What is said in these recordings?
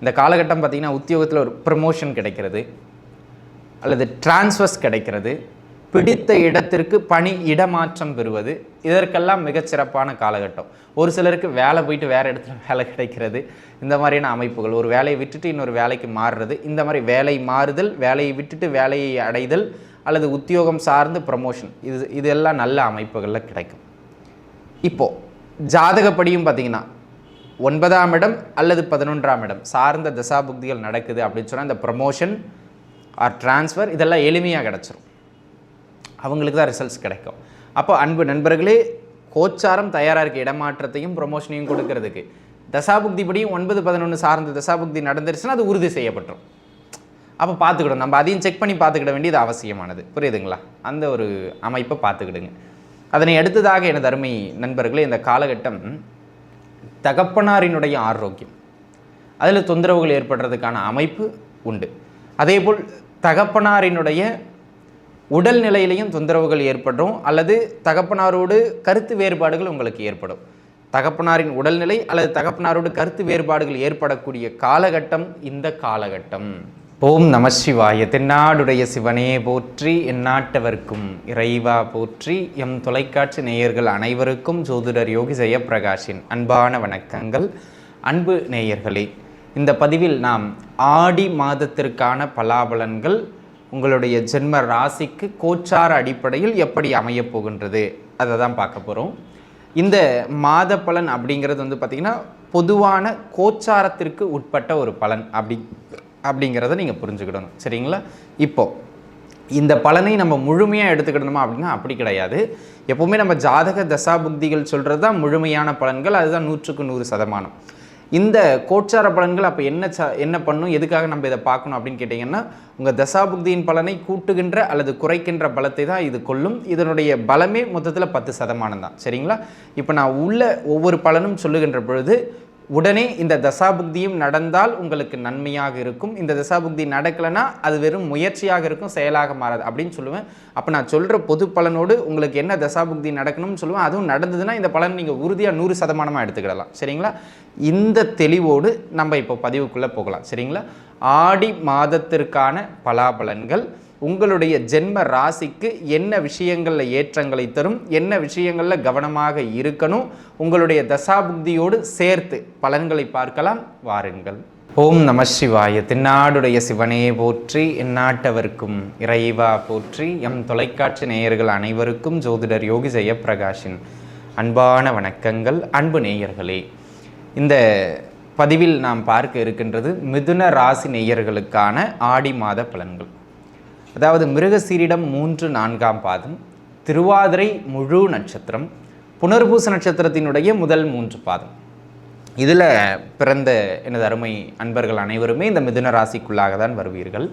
இந்த காலகட்டம் பார்த்திங்கன்னா உத்தியோகத்தில் ஒரு ப்ரமோஷன் கிடைக்கிறது அல்லது டிரான்ஸ்ஃபர்ஸ் கிடைக்கிறது. பிடித்த இடத்திற்கு பணி இடமாற்றம் பெறுவது இதற்கெல்லாம் மிகச்சிறப்பான காலகட்டம். ஒரு சிலருக்கு வேலை போயிட்டு வேறு இடத்துல வேலை கிடைக்கிறது இந்த மாதிரியான அமைப்புகள். ஒரு வேலையை விட்டுட்டு இன்னொரு வேலைக்கு மாறுறது இந்த மாதிரி வேலை மாறுதல் வேலையை விட்டுட்டு வேலையை அடைதல் அல்லது உத்தியோகம் சார்ந்து ப்ரமோஷன் இது இதெல்லாம் நல்ல அமைப்புகளில் கிடைக்கும். இப்போது ஜாதகப்படியும் பார்த்தீங்கன்னா ஒன்பதாம் இடம் அல்லது பதினொன்றாம் இடம். சார்ந்த தசாபுக்திகள் நடக்குது அப்படின்னு சொன்னால் இந்த ப்ரமோஷன் ஆர் ட்ரான்ஸ்ஃபர் இதெல்லாம் எளிமையாக கிடச்சிரும். அவங்களுக்கு தான் ரிசல்ட்ஸ் கிடைக்கும். அப்போ அன்பு நண்பர்களே கோச்சாரம் தயாராக இருக்க இடமாற்றத்தையும் ப்ரொமோஷனையும் கொடுக்கறதுக்கு. தசாபுக்தி படியும் ஒன்பது பதினொன்று சார்ந்த தசாபுக்தி நடந்துருச்சுன்னா அது உறுதி செய்யப்பட்டுரும். அப்போ பார்த்துக்கிடும் நம்ம அதையும் செக் பண்ணி பார்த்துக்கிட வேண்டியது அவசியமானது. புரியுதுங்களா? அந்த ஒரு அமைப்பை பார்த்துக்கிடுங்க. அதனை அடுத்ததாக எனது அருமை நண்பர்களே இந்த காலகட்டம் தகப்பனாரினுடைய ஆரோக்கியம். அதில் தொந்தரவுகள் ஏற்படுறதுக்கான அமைப்பு உண்டு. அதேபோல் தகப்பனாரினுடைய உடல் நிலையிலையும் தொந்தரவுகள் ஏற்படும் அல்லது தகப்பனாரோடு கருத்து வேறுபாடுகள் உங்களுக்கு ஏற்படும். தகப்பனாரின் உடல்நிலை அல்லது தகப்பனாரோடு கருத்து வேறுபாடுகள் ஏற்படக்கூடிய காலகட்டம் இந்த காலகட்டம். ஓம் நம சிவாய. தென்னாடுடைய சிவனே போற்றி எந்நாட்டவர்க்கும் இறைவா போற்றி. எம் தொலைக்காட்சி நேயர்கள் அனைவருக்கும் ஜோதிடர் யோகி ஜெயப்பிரகாஷின் அன்பான வணக்கங்கள். அன்பு நேயர்களே இந்த பதிவில் நாம் ஆடி மாதத்திற்கான பலாபலன்கள் உங்களுடைய ஜென்ம ராசிக்கு கோச்சார அடிப்படையில் எப்படி அமையப் போகின்றது அதை தான் பார்க்க போகிறோம் இந்த மாத பலன் அப்படிங்கிறது வந்து பார்த்திங்கன்னா பொதுவான கோச்சாரத்திற்கு உட்பட்ட ஒரு பலன். அப்படி அப்படிங்கிறத நீங்கள் புரிஞ்சுக்கிடணும். சரிங்களா? இப்போது இந்த பலனை நம்ம முழுமையாக எடுத்துக்கிடணுமா அப்படின்னா அப்படி கிடையாது. எப்போவுமே நம்ம ஜாதக தசாபுக்திகள் சொல்கிறது தான் முழுமையான பலன்கள் அதுதான் நூற்றுக்கு நூறு சதமானம். இந்த கோச்சார பலன்கள் அப்போ என்ன ச என்ன பண்ணும் எதுக்காக நம்ம இதை பார்க்கணும் அப்படின்னு கேட்டிங்கன்னா உங்கள் தசாபுக்தியின் பலனை கூட்டுகின்ற அல்லது குறைக்கின்ற பலத்தை தான் இது கொள்ளும் இதனுடைய பலமே மொத்தத்தில் பத்து சதமானம் தான். சரிங்களா? இப்போ நான் உள்ள ஒவ்வொரு பலனும் சொல்லுகின்ற பொழுது உடனே இந்த தசாபுக்தியும் நடந்தால் உங்களுக்கு நன்மையாக இருக்கும். இந்த தசாபுக்தி நடக்கலைன்னா அது வெறும் முயற்சியாக இருக்கும் செயலாக மாறாது அப்படின்னு சொல்லுவேன். அப்போ நான் சொல்கிற பொது பலனோடு உங்களுக்கு என்ன தசாபுக்தி நடக்கணும்னு சொல்லுவேன். அதுவும் நடந்ததுன்னா இந்த பலன் நீங்கள் உறுதியாக நூறு சதமானமாக எடுத்துக்கிடலாம். சரிங்களா? இந்த தெளிவோடு நம்ம இப்போ பதிவுக்குள்ளே போகலாம். சரிங்களா? ஆடி மாதத்திற்கான பலாபலன்கள் உங்களுடைய ஜென்ம ராசிக்கு என்ன விஷயங்களில் ஏற்றங்களை தரும் என்ன விஷயங்களில் கவனமாக இருக்கணும் உங்களுடைய தசாபுக்தியோடு சேர்த்து பலன்களை பார்க்கலாம். வாருங்கள். ஓம் நம சிவாய. தென்னாடுடைய சிவனே போற்றி எந்நாட்டவர்க்கும் இறைவா போற்றி எம் தொலைக்காட்சி நேயர்கள் அனைவருக்கும் ஜோதிடர் யோகி ஜெயப்பிரகாஷின் அன்பான வணக்கங்கள். அன்பு நேயர்களே இந்த பதிவில் நாம் பார்க்க இருக்கின்றது மிதுன ராசி நேயர்களுக்கான ஆடி மாத பலன்கள். அதாவது மிருகசீரிடம் மூன்று நான்காம் பாதம் திருவாதிரை முழு நட்சத்திரம் புனர்பூச நட்சத்திரத்தினுடைய முதல் மூன்று பாதம். இதில் பிறந்த எனது அருமை அன்பர்கள் அனைவருமே இந்த மிதுன ராசிக்குள்ளாக தான் வருவீர்கள்.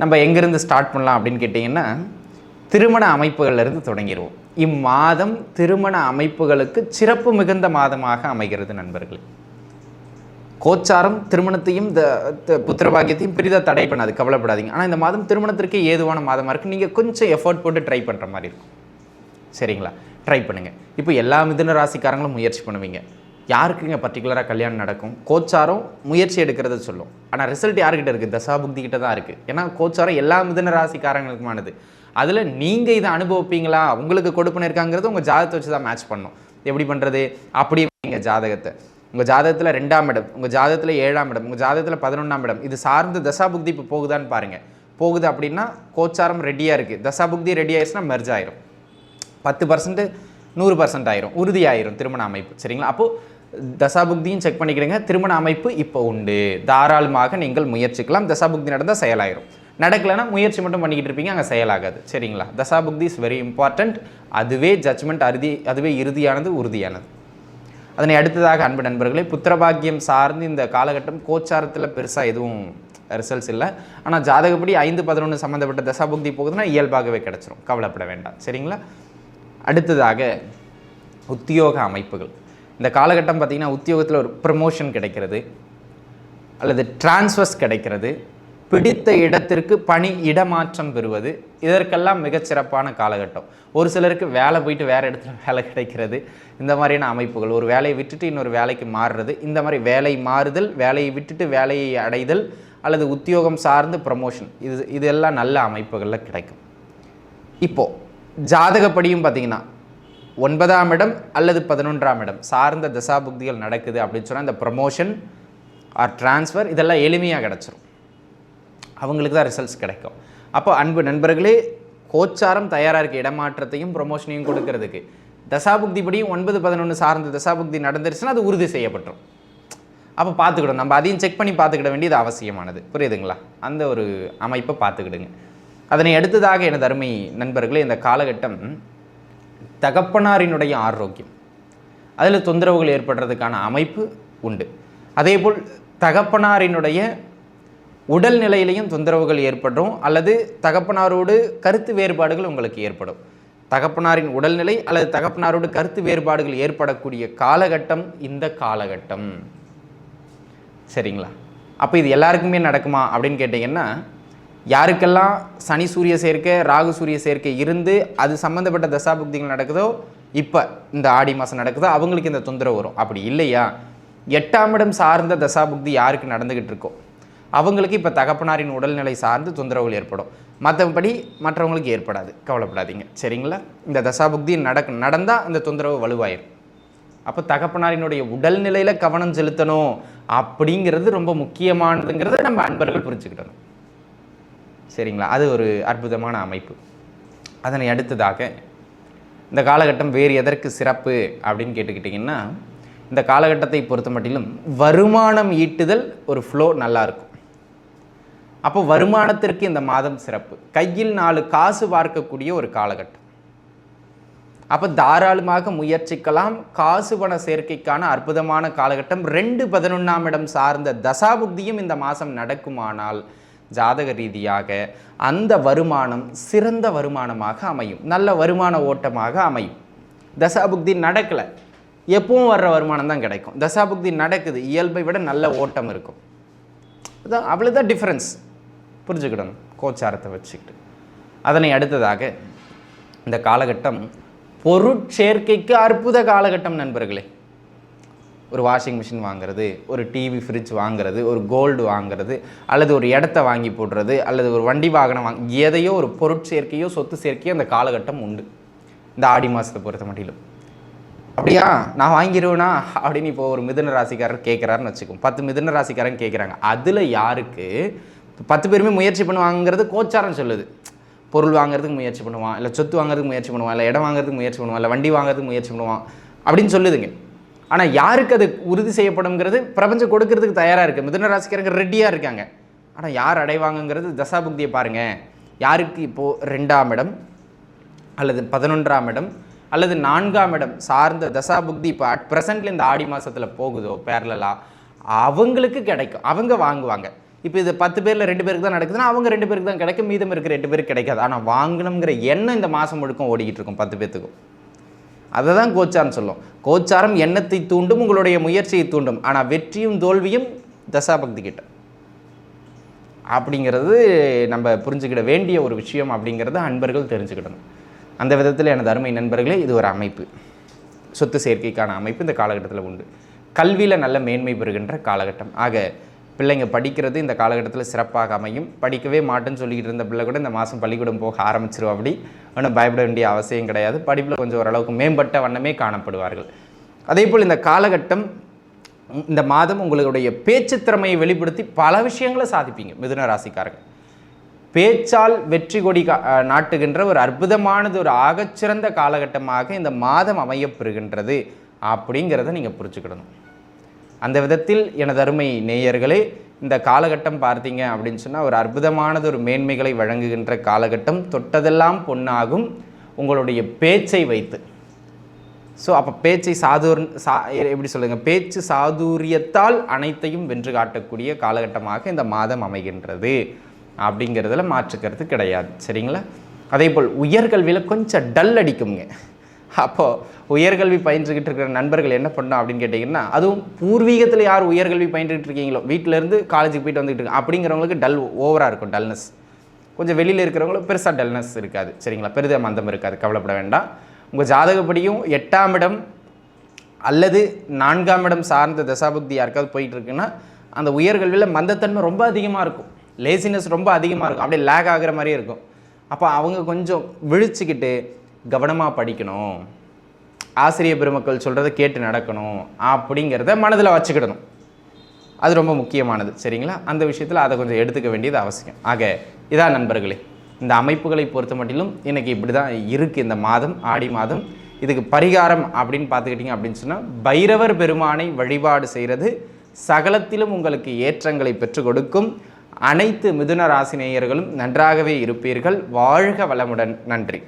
நம்ம எங்கேருந்து ஸ்டார்ட் பண்ணலாம் அப்படின்னு கேட்டிங்கன்னா திருமண அமைப்புகளிலிருந்து தொடங்கிடுவோம். இம்மாதம் திருமண அமைப்புகளுக்கு சிறப்பு மிகுந்த மாதமாக அமைகிறது நண்பர்களே. கோச்சாரம் திருமணத்தையும் த த- பெரிதாக தடை பண்ணாது கவலைப்படாதீங்க. ஆனால் இந்த மாதம் திருமணத்திற்கே ஏதுவான மாதமாக இருக்குது நீங்கள் கொஞ்சம் எஃபோர்ட் போட்டு ட்ரை பண்ணுற மாதிரி இருக்கும். சரிங்களா? ட்ரை பண்ணுங்கள் இப்போ எல்லா மிதுன ராசிக்காரங்களும் முயற்சி பண்ணுவீங்க. யாருக்குங்க பர்டிகுலராக கல்யாணம் நடக்கும்? கோச்சாரம் முயற்சி எடுக்கிறத சொல்லும். ஆனால் ரிசல்ட் யார்கிட்ட இருக்குது தசாபுக்தி கிட்ட தான் இருக்குது ஏன்னா கோச்சாரம் எல்லா மிதுன ராசிக்காரங்களுக்குமானது. அதில் நீங்கள் இதை அனுபவிப்பீங்களா? உங்களுக்கு கொடுப்பன இருக்காங்கிறது உங்கள் ஜாதகத்தை வச்சு தான் மேட்ச் பண்ணும். எப்படி பண்ணுறது அப்படியே நீங்கள் ஜாதகத்தை. உங்கள் ஜாதகத்தில் ரெண்டாம் இடம் உங்கள் ஜாதகத்தில் ஏழாம் இடம் உங்கள் ஜாதகத்தில் பதினொன்றாம் இடம் இது சார்ந்த தசாபுக்தி இப்போ போகுதான்னு பாருங்கள் போகுது அப்படின்னா கோச்சாரம் ரெடியாக இருக்குது தசாபுக்தி ரெடி ஆயிடுச்சுன்னா மெர்ஜ் ஆயிரும். பத்து பர்சன்ட் நூறு பர்சன்ட் ஆயிரும். உறுதி ஆயிரும் திருமண அமைப்பு. சரிங்களா? அப்போது தசாபுக்தியும் செக் பண்ணிக்கிடுங்க திருமண அமைப்பு இப்போ உண்டு. தாராளமாக நீங்கள் முயற்சிக்கலாம். தசாபுக்தி நடந்தால் செயலாயிரும். நடக்கலைன்னா முயற்சி மட்டும் பண்ணிக்கிட்டு இருப்பீங்க அங்கே செயலாகாது. சரிங்களா? தசாபுக்தி இஸ் வெரி இம்பார்ட்டண்ட் அதுவே ஜட்ஜ்மெண்ட் அறுதி அதுவே இறுதியானது உறுதியானது. அதனை அடுத்ததாக அன்பு நண்பர்களே புத்திரபாக்கியம் சார்ந்து இந்த காலகட்டம் கோச்சாரத்தில் பெருசாக எதுவும் ரிசல்ட்ஸ் இல்லை. ஆனால் ஜாதகப்படி ஐந்து பதினொன்று சம்மந்தப்பட்ட தசாபுக்தி போகுதுன்னா இயல்பாகவே கிடச்சிரும். கவலைப்பட வேண்டாம். சரிங்களா? அடுத்ததாக உத்தியோக அமைப்புகள். இந்த காலகட்டம் பார்த்திங்கன்னா உத்தியோகத்தில் ஒரு ப்ரமோஷன் கிடைக்கிறது அல்லது டிரான்ஸ்ஃபர்ஸ் கிடைக்கிறது பிடித்த இடத்திற்கு பணி இடமாற்றம் பெறுவது. இதற்கெல்லாம் மிகச்சிறப்பான காலகட்டம். ஒரு சிலருக்கு வேலை போயிட்டு வேறு இடத்துல வேலை கிடைக்கிறது. இந்த மாதிரியான அமைப்புகள் ஒரு வேலையை விட்டுட்டு இன்னொரு வேலைக்கு மாறுறது இந்த மாதிரி வேலை மாறுதல் வேலையை விட்டுட்டு வேலையை அடைதல் அல்லது உத்தியோகம் சார்ந்து ப்ரமோஷன் இது இதெல்லாம் நல்ல அமைப்புகளில் கிடைக்கும். இப்போது ஜாதகப்படியும் பார்த்தீங்கன்னா ஒன்பதாம் இடம் அல்லது பதினொன்றாம் இடம் சார்ந்த தசாபுக்திகள் நடக்குது அப்படின்னு சொன்னால் இந்த ப்ரமோஷன் ஆர் ட்ரான்ஸ்ஃபர் இதெல்லாம் எளிமையாக கிடச்சிரும். அவங்களுக்கு தான் ரிசல்ட்ஸ் கிடைக்கும். அப்போ அன்பு நண்பர்களே கோச்சாரம் தயாராக இருக்க இடமாற்றத்தையும் ப்ரொமோஷனையும் கொடுக்கறதுக்கு. தசாபுக்திப்படியும் ஒன்பது பதினொன்று சார்ந்த தசாபுக்தி நடந்துருச்சுன்னா அது உறுதி செய்யப்பட்டுரும். அப்போ பார்த்துக்கிடும் நம்ம அதையும் செக் பண்ணி பார்த்துக்கிட வேண்டியது அவசியமானது. புரியுதுங்களா? அந்த ஒரு அமைப்பை பார்த்துக்கிடுங்க. அதனை அடுத்ததாக எனது அருமை நண்பர்களே இந்த காலகட்டம் தகப்பனாரினுடைய ஆரோக்கியம். அதில் தொந்தரவுகள் ஏற்படுறதுக்கான அமைப்பு உண்டு. அதேபோல் தகப்பனாரினுடைய உடல் நிலையிலையும் தொந்தரவுகள் ஏற்படும் அல்லது தகப்பனாரோடு கருத்து வேறுபாடுகள் உங்களுக்கு ஏற்படும். தகப்பனாரின் உடல்நிலை அல்லது தகப்பனாரோடு கருத்து வேறுபாடுகள் ஏற்படக்கூடிய காலகட்டம் இந்த காலகட்டம். சரிங்களா? அப்போ இது எல்லாருக்குமே நடக்குமா அப்படின்னு கேட்டிங்கன்னா யாருக்கெல்லாம் சனி சூரிய சேர்க்கை ராகு சூரிய சேர்க்கை இருந்து அது சம்மந்தப்பட்ட தசாபுக்திகள் நடக்குதோ இப்போ இந்த ஆடி மாதம் நடக்குதோ அவங்களுக்கு இந்த தொந்தரவு வரும். அப்படி இல்லையா? எட்டாம் இடம் சார்ந்த தசாபுக்தி யாருக்கு நடந்துக்கிட்டு இருக்கோ? அவங்களுக்கு இப்போ தகப்பனாரின் உடல்நிலை சார்ந்து தொந்தரவுகள் ஏற்படும். மற்றபடி மற்றவங்களுக்கு ஏற்படாது. கவலைப்படாதீங்க. சரிங்களா? இந்த தசாபுக்தி நடக்க நடந்தால் அந்த தொந்தரவு வலுவாயிரும். அப்போ தகப்பனாரினுடைய உடல்நிலையில் கவனம் செலுத்தணும் அப்படிங்கிறது ரொம்ப முக்கியமானதுங்கிறத நம்ம அன்பர்கள் புரிஞ்சுக்கிட்டணும். சரிங்களா? அது ஒரு அற்புதமான அமைப்பு. அதனை அடுத்ததாக இந்த காலகட்டம் வேறு எதற்கு சிறப்பு அப்படின்னு கேட்டுக்கிட்டிங்கன்னா இந்த காலகட்டத்தை பொறுத்த மட்டிலும் வருமானம் ஈட்டுதல் ஒரு ஃப்ளோ நல்லாயிருக்கும் அப்போ வருமானத்திற்கு இந்த மாதம் சிறப்பு. கையில் நாலு காசு பார்க்கக்கூடிய ஒரு காலகட்டம். அப்போ தாராளமாக முயற்சிக்கலாம். காசு பண சேர்க்கைக்கான அற்புதமான காலகட்டம். ரெண்டு பதினொன்றாம் இடம் சார்ந்த தசாபுக்தியும் இந்த மாதம் நடக்குமானால் ஜாதக ரீதியாக அந்த வருமானம் சிறந்த வருமானமாக அமையும். நல்ல வருமான ஓட்டமாக அமையும். தசாபுக்தி நடக்கலை. எப்பவும் வர்ற வருமானம் தான் கிடைக்கும். தசாபுக்தி நடக்குது. இயல்பை விட நல்ல ஓட்டம் இருக்கும். அதான் அவ்வளோதான் டிஃப்ரென்ஸ் புரிஞ்சுக்கிடணும் கோச்சாரத்தை வச்சுக்கிட்டு. அதனை அடுத்ததாக இந்த காலகட்டம் பொருட்சேர்க்கைக்கு அற்புத காலகட்டம் நண்பர்களே. ஒரு வாஷிங் மிஷின் வாங்குறது ஒரு டிவி ஃப்ரிட்ஜ் வாங்குறது ஒரு கோல்டு வாங்குறது அல்லது ஒரு இடத்த வாங்கி போடுறது அல்லது ஒரு வண்டி வாகனம் வாங்க எதையோ ஒரு பொருட்சேர்க்கையோ சொத்து சேர்க்கையோ அந்த காலகட்டம் உண்டு. இந்த ஆடி மாதத்தை பொறுத்த மட்டிலும். அப்படியா நான் வாங்கிடுவேனா அப்படின்னு இப்போ ஒரு மிதுன ராசிக்காரர் கேட்குறாருன்னு வச்சுக்கோம் பத்து மிதுன ராசிக்காரன் கேட்குறாங்க அதில் யாருக்கு பத்து பேருமே முயற்சி பண்ணுவாங்கிறது கோச்சாரம் சொல்லுது. பொருள் வாங்குறதுக்கு முயற்சி பண்ணுவான் இல்லை சொத்து வாங்குறதுக்கு முயற்சி பண்ணுவான் இல்லை இடம் வாங்குறதுக்கு முயற்சி பண்ணுவான் இல்லை வண்டி வாங்குறதுக்கு முயற்சி பண்ணுவான் அப்படின்னு சொல்லுதுங்க. ஆனால் யாருக்கு அது உறுதி செய்யப்படும்ங்கிறது பிரபஞ்சம் கொடுக்கறதுக்கு தயாராக இருக்குது மிதுன ராசிக்காரங்க ரெடியாக இருக்காங்க. ஆனால் யார் அடைவாங்கங்கிறது தசாபுக்தியை பாருங்கள் யாருக்கு இப்போது ரெண்டாம் இடம் அல்லது பதினொன்றாம் இடம் அல்லது நான்காம் இடம் சார்ந்த தசாபுக்தி இப்போ அட் ப்ரெசண்ட்ல இந்த ஆடி மாதத்தில் போகுதோ பேரலா அவங்களுக்கு கிடைக்கும். அவங்க வாங்குவாங்க. இப்போ இது பத்து பேரில் ரெண்டு பேருக்கு தான் நடக்குதுன்னா அவங்க ரெண்டு பேருக்கு தான் கிடைக்கும். மீதம் இருக்கிற ரெண்டு பேருக்கு கிடைக்காது. ஆனால் வாங்கணுங்கிற எண்ணம் இந்த மாதம் முழுக்கும் ஓடிக்கிட்டு இருக்கும் பத்து பேர்த்துக்கும் அதை தான் கோச்சாரம் சொல்லும். கோச்சாரம் எண்ணத்தை தூண்டும் உங்களுடைய முயற்சியை தூண்டும். ஆனால் வெற்றியும் தோல்வியும் தசாபக்தி கிட்ட. அப்படிங்கிறது நம்ம புரிஞ்சுக்கிட வேண்டிய ஒரு விஷயம் அப்படிங்கிறத அன்பர்கள் தெரிஞ்சுக்கிடணும். அந்த விதத்தில் எனது அருமை நண்பர்களே இது ஒரு அமைப்பு. சொத்து சேர்க்கைக்கான அமைப்பு இந்த காலகட்டத்தில் உண்டு. கல்வியில் நல்ல மேன்மை பெறுகின்ற காலகட்டம். ஆக பிள்ளைங்க படிக்கிறது இந்த காலகட்டத்தில் சிறப்பாக அமையும். படிக்கவே மாட்டேன்னு சொல்லிக்கிட்டு இருந்த பிள்ளை கூட இந்த மாதம் பள்ளிக்கூடம் போக ஆரம்பிச்சிருவோம் அப்படி. ஒன்றும் பயப்பட வேண்டிய அவசியம் கிடையாது. படிப்பில் கொஞ்சம் ஓரளவுக்கு மேம்பட்ட வண்ணமே காணப்படுவார்கள். அதே போல் இந்த காலகட்டம் இந்த மாதம் உங்களுடைய பேச்சு திறமையை வெளிப்படுத்தி பல விஷயங்களை சாதிப்பீங்க மிதுன ராசிக்காரர்கள். பேச்சால் வெற்றி கொடி கா- நாட்டுகின்ற ஒரு அற்புதமானது ஒரு ஆகச்சிறந்த காலகட்டமாக இந்த மாதம் அமையப்பெறுகின்றது அப்படிங்கிறத நீங்கள் புரிஞ்சுக்கிடணும். அந்த விதத்தில் எனது அருமை நேயர்களே இந்த காலகட்டம் பார்த்தீங்க அப்படின்னு சொன்னால் ஒரு அற்புதமானது ஒரு மேன்மைகளை வழங்குகின்ற காலகட்டம். தொட்டதெல்லாம் பொன்னாகும். உங்களுடைய பேச்சை வைத்து. ஸோ அப்போ பேச்சை சாதுர் சா எப்படி சொல்லுங்கள் பேச்சு சாதுரியத்தால் அனைத்தையும் வென்று காட்டக்கூடிய காலகட்டமாக இந்த மாதம் அமைகின்றது. அப்படிங்கிறதுல மாற்றுக்கிறது கிடையாது. சரிங்களா? அதே போல் உயர்கல்வியில் கொஞ்சம் டல் அடிக்குங்க அப்போது உயர்கல்வி பயின்றுக்கிட்டு இருக்கிற நண்பர்கள் என்ன பண்ணோம் அப்படின்னு கேட்டிங்கன்னா அதுவும் பூர்வீகத்தில் யார் உயர்கல்வி பயின்றுட்டு இருக்கீங்களோ வீட்டிலேருந்து காலேஜுக்கு போயிட்டு வந்துட்டு இருக்காங்க அப்படிங்கிறவங்களுக்கு டல் ஓவராக இருக்கும் டல்னஸ் கொஞ்சம் வெளியில் இருக்கிறவங்களுக்கு பெருசாக டல்னஸ் இருக்காது. சரிங்களா? பெரிதாக மந்தம் இருக்காது. கவலைப்பட வேண்டாம். உங்கள் ஜாதகப்படியும் எட்டாம் இடம் அல்லது நான்காம் இடம் சார்ந்த தசாபக்தி யாருக்காவது போயிட்டு இருக்குன்னா அந்த உயர்கல்வியில் மந்தத்தன்மை ரொம்ப அதிகமாக இருக்கும். லேசினஸ் ரொம்ப அதிகமாக இருக்கும். அப்படியே லேக் ஆகுற மாதிரியே இருக்கும். அப்போ அவங்க கொஞ்சம் விழிச்சுக்கிட்டு கவனமாக படிக்கணும். ஆசிரியர் பெருமக்கள் சொல்கிறத கேட்டு நடக்கணும் அப்படிங்கிறத மனதில் வச்சுக்கிடணும். அது ரொம்ப முக்கியமானது. சரிங்களா? அந்த விஷயத்தில் அதை கொஞ்சம் எடுத்துக்க வேண்டியது அவசியம். ஆக இதான் நண்பர்களே இந்த அமைப்புகளை பொறுத்த மட்டிலும் இன்றைக்கி இப்படி தான் இருக்குது இந்த மாதம் ஆடி மாதம். இதுக்கு பரிகாரம் அப்படின்னு பார்த்துக்கிட்டிங்க அப்படின்னு சொன்னால் பைரவர் பெருமானை வழிபாடு செய்கிறது சகலத்திலும் உங்களுக்கு ஏற்றங்களை பெற்றுக் கொடுக்கும். அனைத்து மிதுன ராசி நேயர்களும் நன்றாகவே இருப்பீர்கள். வாழ்க வளமுடன். நன்றி.